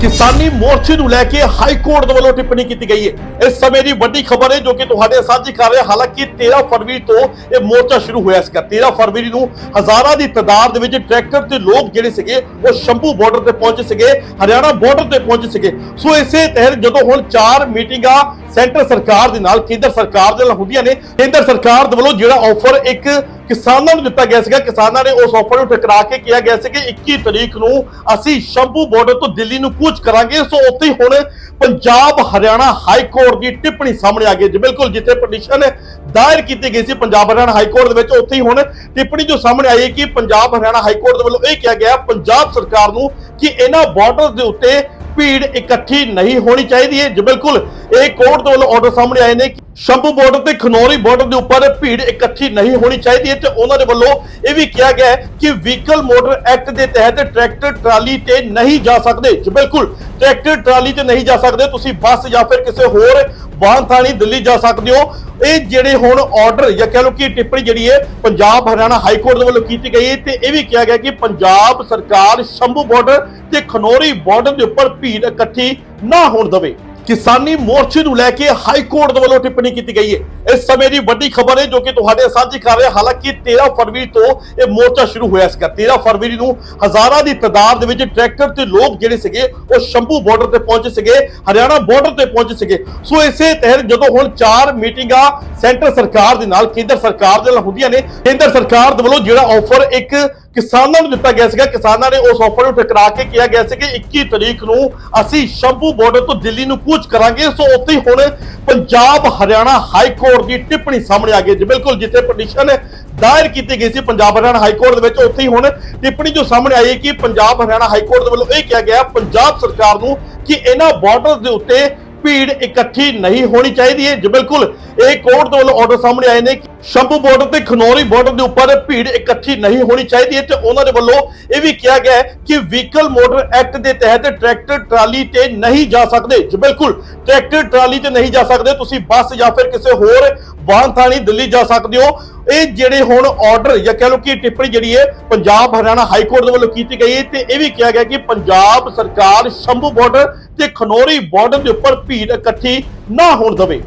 que ਕਿਸਾਨੀ ਮੋਰਚੇ ਨੂੰ ਲੈ ਕੇ ਹਾਈ ਕੋਰਟ ਦੇ ਵੱਲੋਂ ਟਿੱਪਣੀ ਕੀਤੀ ਗਈ ਹੈ। ਇਸ ਸਮੇਂ ਦੀ ਵੱਡੀ ਖਬਰ ਹੈ ਜੋ ਕਿ ਤੁਹਾਡੇ ਸਾਂਝੀ ਕਰ ਰਿਹਾ। ਹਾਲਾਂਕਿ 13 ਫਰਵਰੀ ਤੋਂ ਇਹ ਮੋਰਚਾ ਸ਼ੁਰੂ ਹੋਇਆ ਸੀਗਾ। 13 ਫਰਵਰੀ ਨੂੰ ਹਜ਼ਾਰਾਂ ਦੀ ਤਾਦਾਦ ਦੇ ਵਿੱਚ ਟਰੈਕਟਰ ਤੇ ਲੋਕ ਜਿਹੜੇ ਸੀਗੇ, ਉਹ ਸ਼ੰਭੂ ਬਾਰਡਰ ਤੇ ਪਹੁੰਚੇ ਸੀਗੇ, ਹਰਿਆਣਾ ਬਾਰਡਰ ਤੇ ਪਹੁੰਚੇ ਸੀਗੇ। ਸੋ ਇਸੇ ਤਹਿਤ ਜਦੋਂ ਹੁਣ ਚਾਰ ਮੀਟਿੰਗਾਂ ਸੈਂਟਰ ਸਰਕਾਰ ਦੇ ਨਾਲ, ਕੇਂਦਰ ਸਰਕਾਰ ਦੇ ਨਾਲ ਹੁੰਦੀਆਂ ਨੇ, ਕੇਂਦਰ ਸਰਕਾਰ ਦੇ ਵੱਲੋਂ ਜਿਹੜਾ ਆਫਰ ਇੱਕ ਕਿਸਾਨਾਂ ਨੂੰ ਦਿੱਤਾ ਗਿਆ ਸੀਗਾ। ਕਿਸਾਨਾਂ ਨੇ ਉਸ ਆਫਰ ਨੂੰ ਟਕਰਾ ਕੇ ਕਿਹਾ ਗਿਆ ਸੀ ਕਿ 21 ਤਰੀਕ ਨੂੰ ਅਸੀਂ ਸ਼ੰਭੂ ਬਾਰਡਰ ਤੋਂ ਦਿੱਲੀ ਨੂੰ ਕੂਚ ਕਰਾਂਗੇ। ਸੋ ਉੱਥੇ ਹੀ ਹੁਣ ਪੰਜਾਬ, ਹਰਿਆਣਾ ਹਾਈ ਕੋਰਟ ਦੀ ਟਿੱਪਣੀ ਸਾਹਮਣੇ ਆ ਗਈ ਜੀ। ਬਿਲਕੁਲ ਜਿੱਥੇ ਪਟੀਸ਼ਨ ਦਾਇਰ ਕੀਤੀ ਗਈ ਸੀ ਪੰਜਾਬ, ਹਰਿਆਣਾ ਹਾਈ ਕੋਰਟ ਦੇ ਵਿੱਚ, ਉੱਥੇ ਹੀ ਹੁਣ ਟਿੱਪਣੀ ਜੋ ਸਾਹਮਣੇ ਆਈ ਹੈ ਕਿ ਪੰਜਾਬ, ਹਰਿਆਣਾ ਹਾਈ ਕੋਰਟ ਦੇ ਵੱਲੋਂ ਇਹ ਕਿਹਾ ਗਿਆ ਪੰਜਾਬ ਸਰਕਾਰ ਨੂੰ ਕਿ ਇਹਨਾਂ ਬਾਰਡਰ ਦੇ ਉੱਤੇ ਭੀੜ ਇਕੱਠੀ ਨਹੀਂ ਹੋਣੀ ਚਾਹੀਦੀ ਹੈ। ਜੀ ਬਿਲਕੁਲ, ਇਹ ਕੋਰਟ ਦੇ ਵੱਲੋਂ ਆਰਡਰ ਸਾਹਮਣੇ ਆਏ ਨੇ ਕਿ ਸ਼ੰਭੂ ਬਾਰਡਰ ਤੇ ਖਨੌਰੀ ਬਾਰਡਰ ਦੇ ਉੱਪਰ ਭੀੜ ਇਕੱਠੀ ਨਹੀਂ ਹੋਣੀ ਚਾਹੀਦੀ ਹੈ ਤੇ ਉਹਨਾਂ ਦੇ ਵੱਲੋਂ ਇਹ ਵੀ ਕਿਹਾ ਗਿਆ ਕਿ ਵਹੀਕਲ ਮੋਟਰ ਐਕਟ ਦੇ ਤਹਿਤ ਟਰੈਕਟਰ ਟਰਾਲੀ ਤੇ ਨਹੀਂ ਜਾ ਸਕਦੇ। ਜੀ ਬਿਲਕੁਲ ਟਰੈਕਟਰ ਟਰਾਲੀ ਤੇ ਨਹੀਂ ਜਾ ਸਕਦੇ। ਤੁਸੀਂ ਬੱਸ ਜਾਂ ਫਿਰ ਕਿਸੇ ਹੋਰ ਵਾਹਨ ਥਾਣੀ ਦਿੱਲੀ ਜਾ ਸਕਦੇ ਹੋ। ਇਹ ਜਿਹੜੇ ਹੁਣ ਆਰਡਰ ਜਾਂ ਕਹਿ ਲਓ ਕਿ ਟਿੱਪਣੀ ਜਿਹੜੀ ਹੈ ਪੰਜਾਬ ਹਰਿਆਣਾ ਹਾਈ ਕੋਰਟ ਦੇ ਵੱਲੋਂ ਕੀਤੀ ਗਈ ਹੈ ਤੇ ਇਹ ਵੀ ਕਿਹਾ ਗਿਆ ਕਿ ਪੰਜਾਬ ਸਰਕਾਰ ਸ਼ੰਭੂ ਬਾਰਡਰ ਤੇ ਖਨੌਰੀ ਬਾਰਡਰ ਦੇ ਉੱਪਰ ਭੀੜ ਇਕੱਠੀ ਨਾ ਹੋਣ ਦੇਵੇ। ਕਿਸਾਨੀ ਮੋਰਚੇ ਨੂੰ ਲੈ ਕੇ ਹਾਈ ਕੋਰਟ ਦੇ ਵੱਲੋਂ ਟਿੱਪਣੀ ਕੀਤੀ ਗਈ ਹੈ। ਇਸ ਸਮੇਂ ਦੀ ਵੱਡੀ ਖਬਰ ਹੈ ਜੋ ਕਿ ਤੁਹਾਡੇ ਸਾਂਝੀ ਕਰ ਰਿਹਾ, ਹਾਲਾਂਕਿ 13 ਫਰਵਰੀ ਤੋਂ ਇਹ ਮੋਰਚਾ ਸ਼ੁਰੂ ਹੋਇਆ ਸੀਗਾ। 13 ਫਰਵਰੀ ਨੂੰ ਹਜ਼ਾਰਾਂ ਦੀ ਤਾਦਾਦ ਦੇ ਵਿੱਚ ਟਰੈਕਟਰ ਤੇ ਲੋਕ ਜਿਹੜੇ ਸੀਗੇ, ਉਹ ਸ਼ੰਭੂ ਬਾਰਡਰ ਤੇ ਪਹੁੰਚੇ ਸੀਗੇ, ਹਰਿਆਣਾ ਬਾਰਡਰ ਤੇ ਪਹੁੰਚੇ ਸੀਗੇ। ਸੋ ਇਸੇ ਤਹਿਤ ਜਦੋਂ ਹੁਣ ਚਾਰ ਮੀਟਿੰਗਾਂ ਸੈਂਟਰ ਸਰਕਾਰ ਦੇ ਨਾਲ, ਕੇਂਦਰ ਸਰਕਾਰ ਦੇ ਨਾਲ ਹੁੰਦੀਆਂ ਨੇ, ਕੇਂਦਰ ਸਰਕਾਰ ਦੇ ਵੱਲੋਂ ਜਿਹੜਾ ਆਫਰ ਇੱਕ ਕਿਸਾਨਾਂ ਨੂੰ ਦਿੱਤਾ ਗਿਆ ਸੀਗਾ। ਕਿਸਾਨਾਂ ਨੇ ਉਸ ਆਫਰ ਨੂੰ ਟਕਰਾ ਕੇ ਕਿਹਾ ਗਿਆ ਸੀ ਕਿ 21 ਤਰੀਕ ਨੂੰ ਅਸੀਂ ਸ਼ੰਭੂ ਬਾਰਡਰ ਤੋਂ ਦਿੱਲੀ ਨੂੰ ਕੂਚ ਕਰਾਂਗੇ। ਸੋ ਉੱਥੇ ਹੁਣ ਪੰਜਾਬ ਹਰਿਆਣਾ ਹਾਈ ਕੋਰਟ ਦੀ ਟਿੱਪਣੀ ਸਾਹਮਣੇ ਆ ਗਈ ਜੀ। ਬਿਲਕੁਲ ਜਿੱਥੇ ਪਟੀਸ਼ਨ ਦਾਇਰ ਕੀਤੀ ਗਈ ਸੀ ਪੰਜਾਬ ਹਰਿਆਣਾ ਹਾਈ ਕੋਰਟ ਦੇ ਵਿੱਚ, ਉੱਥੇ ਹੀ ਹੁਣ ਟਿੱਪਣੀ ਜੋ ਸਾਹਮਣੇ ਆਈ ਕਿ ਪੰਜਾਬ ਹਰਿਆਣਾ ਹਾਈ ਕੋਰਟ ਦੇ ਵੱਲੋਂ ਇਹ ਕਿਹਾ ਗਿਆ ਪੰਜਾਬ ਸਰਕਾਰ ਨੂੰ ਕਿ ਇਹਨਾਂ ਬਾਰਡਰ ਦੇ ਉੱਤੇ ਭੀੜ ਇਕੱਠੀ ਨਹੀਂ ਹੋਣੀ ਚਾਹੀਦੀ ਹੈ। ਜੀ ਬਿਲਕੁਲ, ਇਹ ਕੋਰਟ ਦੇ ਵੱਲੋਂ ਆਰਡਰ ਸਾਹਮਣੇ ਆਏ ਨੇ ਸ਼ੰਭੂ ਬਾਰਡਰ ਤੇ ਖਨੌਰੀ ਬਾਰਡਰ ਦੇ ਉੱਪਰ ਭੀੜ ਇਕੱਠੀ ਨਹੀਂ ਹੋਣੀ ਚਾਹੀਦੀ ਹੈ ਤੇ ਉਹਨਾਂ ਦੇ ਵੱਲੋਂ ਇਹ ਵੀ ਕਿਹਾ ਗਿਆ ਹੈ ਕਿ ਵਹੀਕਲ ਮੋਟਰ ਐਕਟ ਦੇ ਤਹਿਤ ਟਰੈਕਟਰ ਟਰਾਲੀ ਤੇ ਨਹੀਂ ਜਾ ਸਕਦੇ। ਜੀ ਬਿਲਕੁਲ ਟਰੈਕਟਰ ਟਰਾਲੀ ਤੇ ਨਹੀਂ ਜਾ ਸਕਦੇ। ਤੁਸੀਂ ਬੱਸ ਜਾਂ ਫਿਰ ਕਿਸੇ ਹੋਰ ਵਾਹਨ ਥਾਣੀ ਦਿੱਲੀ ਜਾ ਸਕਦੇ ਹੋ। ਇਹ ਜਿਹੜੇ ਹੁਣ ਆਰਡਰ ਜਾਂ ਕਹਿ ਲਓ ਕਿ ਟਿੱਪਣੀ ਜਿਹੜੀ ਹੈ, ਪੰਜਾਬ ਹਰਿਆਣਾ ਹਾਈ ਕੋਰਟ ਦੇ ਵੱਲੋਂ ਕੀਤੀ ਗਈ ਤੇ ਇਹ ਵੀ ਕਿਹਾ ਗਿਆ ਕਿ ਪੰਜਾਬ ਸਰਕਾਰ ਸ਼ੰਭੂ ਬਾਰਡਰ ਤੇ ਖਨੌਰੀ ਬਾਰਡਰ ਦੇ ਉੱਪਰ ਭੀੜ ਇਕੱਠੀ ਨਾ ਹੋਣ ਦੇਵੇ।